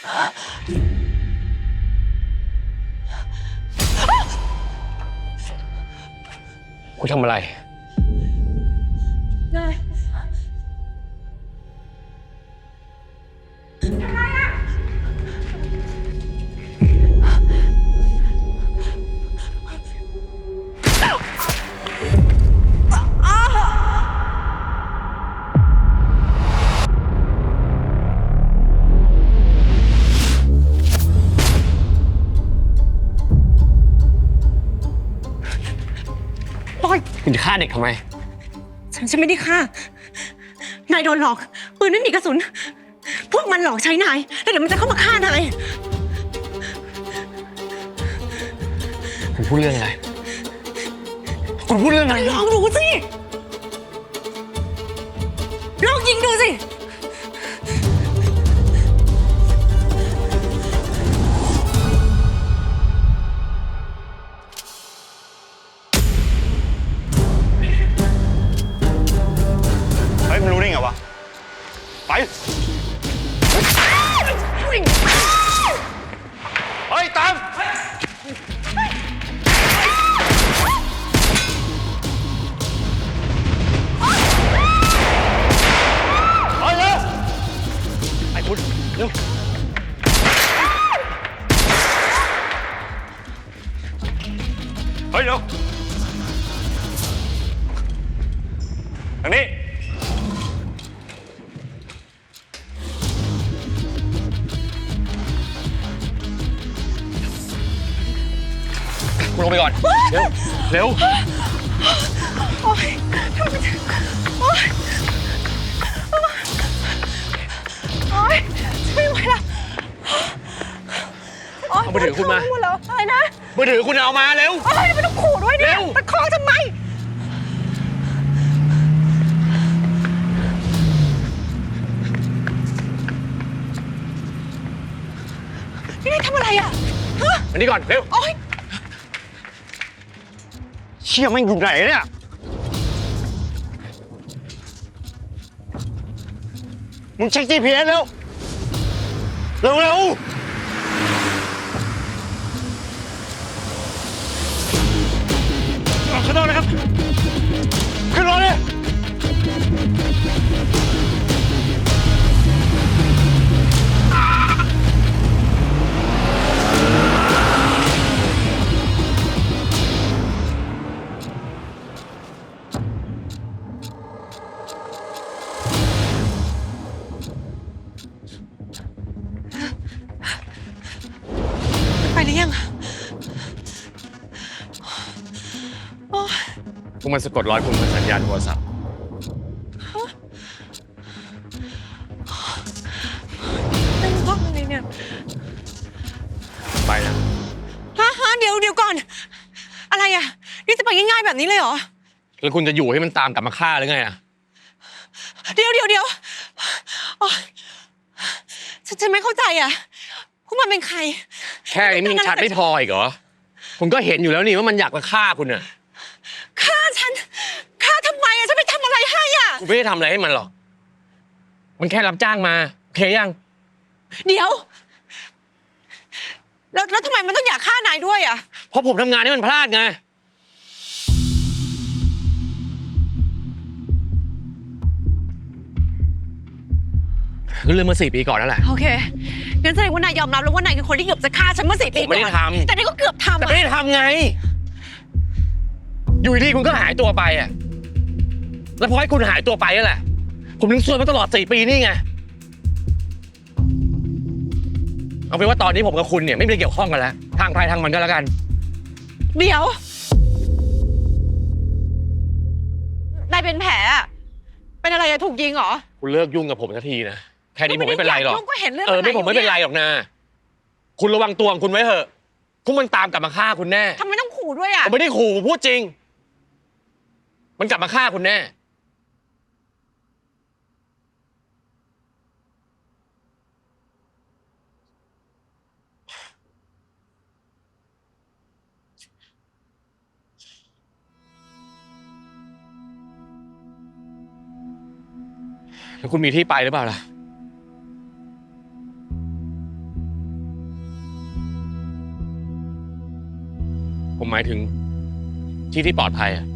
คุณทำอะไร คุณจะฆ่าเด็กทำไม ฉันฉันไม่ได้ฆ่า นายโดนหลอก ปืนไม่มีกระสุน พวกมันหลอกใช้นาย แล้วเดี๋ยวมันจะเข้ามาฆ่านาย คุณพูดเรื่องอะไร คุณพูดเรื่องอะไร ลองดูสิ เฮ้ยเร็วทางนี้ คุณลงไปก่อน เร็ว เร็ว โอ๊ยทำไมมันโอ๊ยโอ๊ยช่วยไว้ละโยเอามือถือคุณมาหดแล้วอะไรนะ มือถือคุณเอามาเร็วโอ๊ยไม่ต้องขู่ด้วยเนี่ยเร็วตะคองทำไม นี่นายทำอะไรอะฮะมานี่ก่อนเร็ว โอ๊ยเชี่ยไม่งอยู่ไหนเนี่ยมึงเช็ค GPS เร็วเร็วเร็วอ ข้างนอกนะครับ ขึ้นรถเลยไปหรือยัง พวกมันสะกดรอยคุณบนสัญญาณโทรศัพท์เป็นห้องอะไรเนี่ยไปนะฮะฮะเดี๋ยวเดี๋ยวก่อน อะไรอะ นี่จะไปง่ายๆแบบนี้เลยเหรอ แล้วคุณจะอยู่ให้มันตามกลับมาฆ่าหรือไงอะเดี๋ยวเดี๋ยวเดี๋ยวโอ๊ยฉันฉันไม่เข้าใจอะพวกมันเป็นใคร แค่นี้มันยังชัดไม่พออีกเหรอคุณก็เห็นอยู่แล้วนี่ว่ามันอยากมาฆ่าคุณอะ ฆ่าฉันฆ่าทำไมอะฉันไปทำอะไรให้อะคุณไม่ได้ทำอะไรให้มันหรอก มันแค่รับจ้างมาโอเคยัง เดี๋ยว แล้วแล้วทำไมมันต้องอยากฆ่านายด้วยอะเพราะผมทำงานให้มันพลาดไง คือเรื่องเมื่อสี่ปีก่อนนั่นแหละ โอเคงั้นแสดงว่านายยอมรับแล้วว่านายคือคนที่เกือบจะฆ่าฉันเมื่อสี่ปีผมไม่ได้ก่อนทำ แต่นี่ก็เกือบทำแต่อะไม่ได้ทำไง อยู่ดีๆคุณก็หายตัวไปอะ แล้วพอให้คุณหายตัวไปนั่นแหละ ผมถึงซวยมาตลอดสี่ปีนี่ไง เอาเป็นว่าตอนนี้ผมกับคุณเนี่ยไม่มีเกี่ยวข้องกันแล้ว ทางใครทางมันก็แล้วกัน เดี๋ยวนายเป็นแผลอะเป็นอะไรอะถูกยิงเหรอคุณเลิกยุ่งกับผมสักทีนะ แค่นี้ผมไม่เป็นไรหรอกยุ่งก็เห็นเรื่องเออไม่นผมไม่เป็นไรหรอกนะ คุณระวังตัวของคุณไว้เถอะพวกมันตามกลับมาฆ่าคุณแน่ทำไมต้องขู่ด้วยอะผมไม่ได้ขู่ผมพูดจริง มันกลับมาฆ่าคุณแน่ แล้วคุณมีที่ไปหรือเปล่าล่ะ ผมหมายถึงที่ที่ปลอดภัยอะ